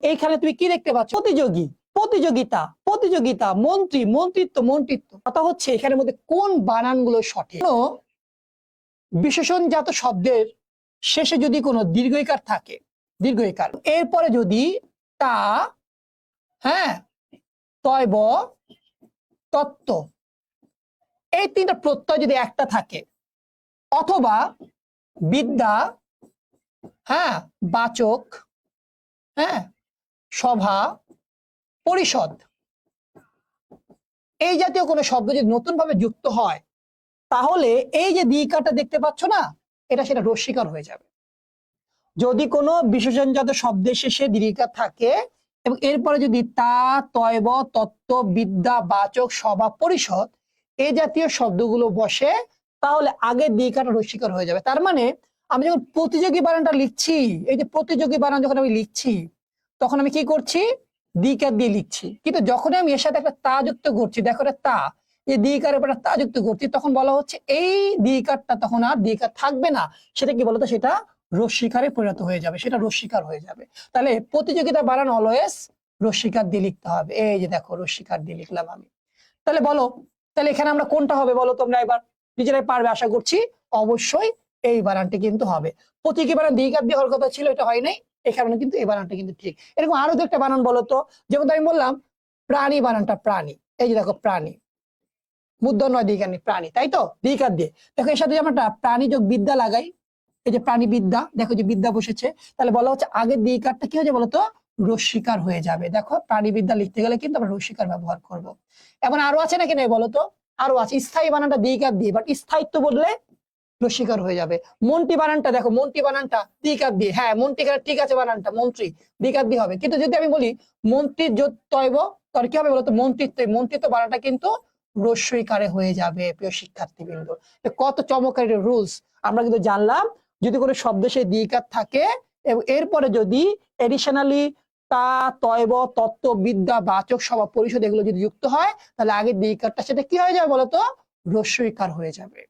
এইখানে তুমি কি দেখতে পাচ্ছ? প্রতিযোগী, প্রতিযোগিতা প্রতিযোগিতা, মন্ত্রী, মন্ত্রিত্ব মন্ত্রিত্ব। কথা হচ্ছে এখানের মধ্যে কোন বানানগুলো সঠিক? বিশেষণজাত শব্দের শেষে যদি কোনো দীর্ঘইকার থাকে, দীর্ঘইকার, এরপরে যদি তা হ্যাঁ তয়ব তত্ত্ব, এই তিনটা প্রত্যয় যদি একটা থাকে, অথবা বিদ্যা হ্যাঁ বাচক হ্যাঁ সভা, পরিষদ। এই জাতীয় কোনো শব্দ যদি নতুন ভাবে যুক্ত হয়, তাহলে এই যে দিকাটা দেখতে পাচ্ছ না, এটা সেটা রস্বীকার হয়ে যাবে। যদি কোনো বিশেষণজাত শব্দের শেষে দীর্ঘিকার থাকে এবং এরপরে যদি তা, তয়ব, তত্ত্ব, বিদ্যা, বাচক, সভা, পরিষদ এই জাতীয় শব্দগুলো বসে, তাহলে আগের দিকাটা রস্বীকার হয়ে যাবে। তার মানে আমি যখন প্রতিযোগী বানানটা লিখছি, এই যে প্রতিযোগী বানান যখন আমি লিখছি তখন আমি কি করছি? দিকার দিয়ে লিখছি। কিন্তু যখন আমি এর সাথে একটা তা যুক্ত করছি, দেখো এটা তা, এই দিকার উপর তা যুক্ত করছি, তখন বলা হচ্ছে এই দিকারটা তখন আর দিকার থাকবে না। সেটা কি বলতো? সেটা রস্বীকারে পরিণত হয়ে যাবে, সেটা রস্বীকার হয়ে যাবে। তাহলে প্রতিযোগিতা বানান অলওয়েজ রস্বীকার দিয়ে লিখতে হবে। এই যে দেখো রস্বীকার দিয়ে লিখলাম আমি। তাহলে বলো, তাহলে এখানে আমরা কোনটা হবে বলো তোমরা এবার? নিজেরাই পারবে, আশা করছি। অবশ্যই এই বানানটি কিন্তু হবে। প্রতীকী বানান দিকার দিয়ে হওয়ার কথা ছিল, এটা হয় নাই। এই কারণে কিন্তু এই বানানটা কিন্তু ঠিক। এরকম আরও দু একটা বানান বলো তো, যেমন আমি বললাম, প্রাণী বানানটা প্রাণী। এই যে দেখো প্রাণী। মুদ্রা নয় দিকার প্রাণী, তাই তো? দিকার দিয়ে। দেখো এর সাথে আমরা প্রাণী যোগ বিদ্যা লাগাই, এই যে প্রাণী বিদ্যা, দেখো যে বিদ্যা বসেছে, তাহলে বলা হচ্ছে আগের দিকারটা কি হয়েছে বলতো রস্বীকার হয়ে যাবে। দেখো প্রাণী বিদ্যা লিখতে গেলে কিন্তু আমরা রস্বীকার ব্যবহার করব। এখন আরও আছে নাকি নেই বলতো আরও আছে। স্থায়ী বানানটা দিকার দিয়ে বাট স্থায়িত্ব বললে রস্বীকার হয়ে যাবে। মন্ত্রী বানানটা দেখো, মন্ত্রী বানানটা দিকার দিয়ে হ্যাঁ মন্ত্রী ঠিক আছে, বানানটা, মন্ত্রী। দিকার দিয়ে হবে। কিন্তু যদি আমি বলি মন্ত্রীর তৈব তাহলে কি হবে বলতো? মন্ত্রিত্ব মন্ত্রিত্ব বানানটা কিন্তু রস্বইকারে হয়ে যাবে, প্রিয় শিক্ষার্থীবৃন্দ। কত চমৎকার রুলস। আমরা কিন্তু জানলাম, যদি কোনো শব্দ সে দিকার থাকে, এবং এরপরে যদি এডিশনালি তা তয়ব তত্ত্ব বিদ্যা বাচক সভা পরিষদ এগুলো যদি যুক্ত হয়, তাহলে আগের দিকারটা সেটা কি হয়ে যাবে বলতো? রস্বইকার হয়ে যাবে।